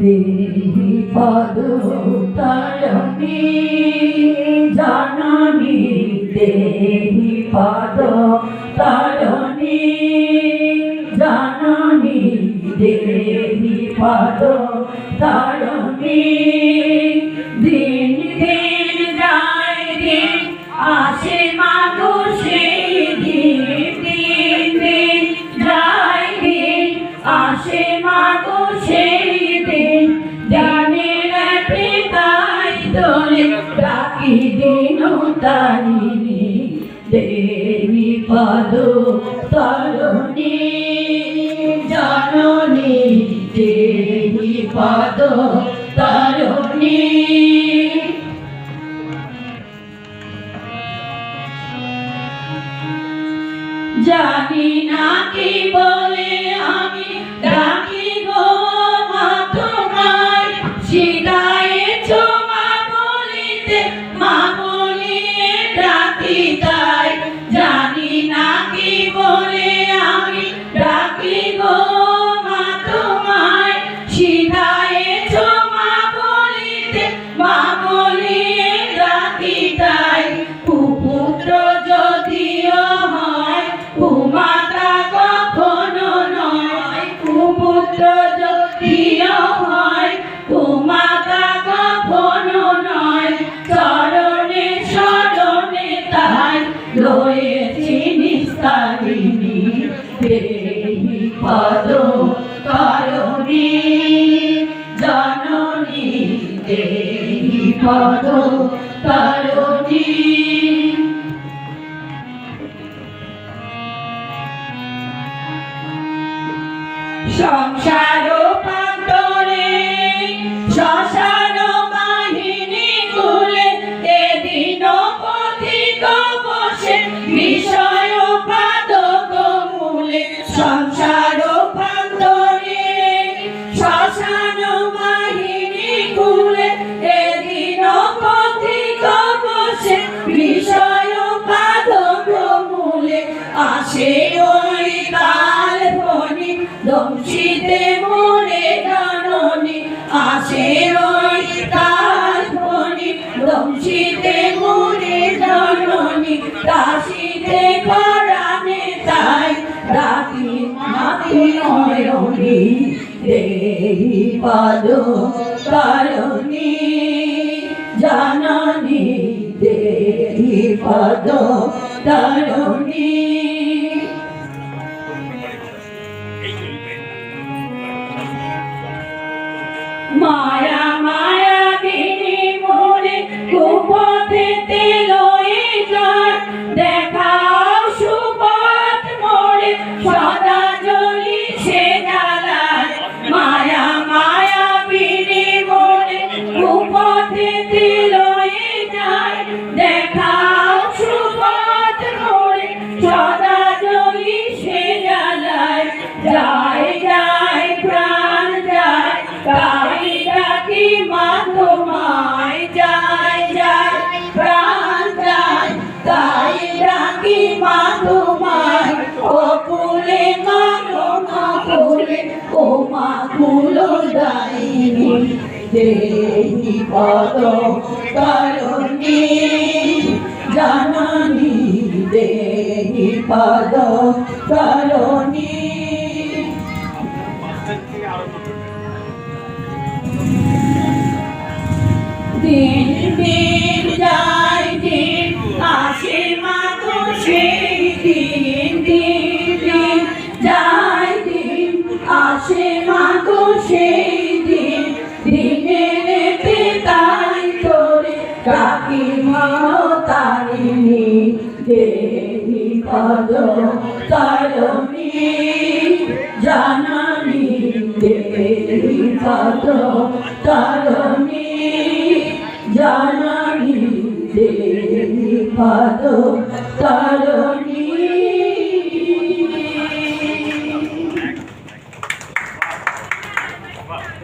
দেহি পদ তারণী জাননী দেহি পদ তারণী জাননী দেহি পদ তারণী। ডাকি দিন তারিণী দেবী পদ তরণী, জননী, দেবী পদ তরণী। জানি না কি বলে আমি ডাকি গো মা তোমায় কুপুত্র যদিও হয় তাই রয়েছি নিস্তারিণী দেহি পদ করণী জননী দেহি পদ করণী। সংসার পান্তরে শ্মশান বাহিনী কুলে এদিন পথিক বসে বিষয় পাদক মূলে সংসার পান্তরে শ্মশান বাহিনী কুলে এদিন পথিক বসে বিষয় পাদক মূলে আসে ওই কাল ফণি দংশিতে মোরে জননী, আসে ওই কাল ফণি দংশিতে মোরে জননী কাশিতে পরাণে তাই রাতি মাতি নয়নী দেহি পদ করণী জাননী, দেহি পদ করণী। মায়া মায়া দিনি মোরে কুপথে কুলে ও মা কুলো দেহি পদ করণী? জানানি দেহি পদ করণী? সেই দিন দিনের পিতাই তোরে কাকি মা তারিণী পদ তারণী জাননী দেহি পদ তারণী জাননী দেহি পদ তারণী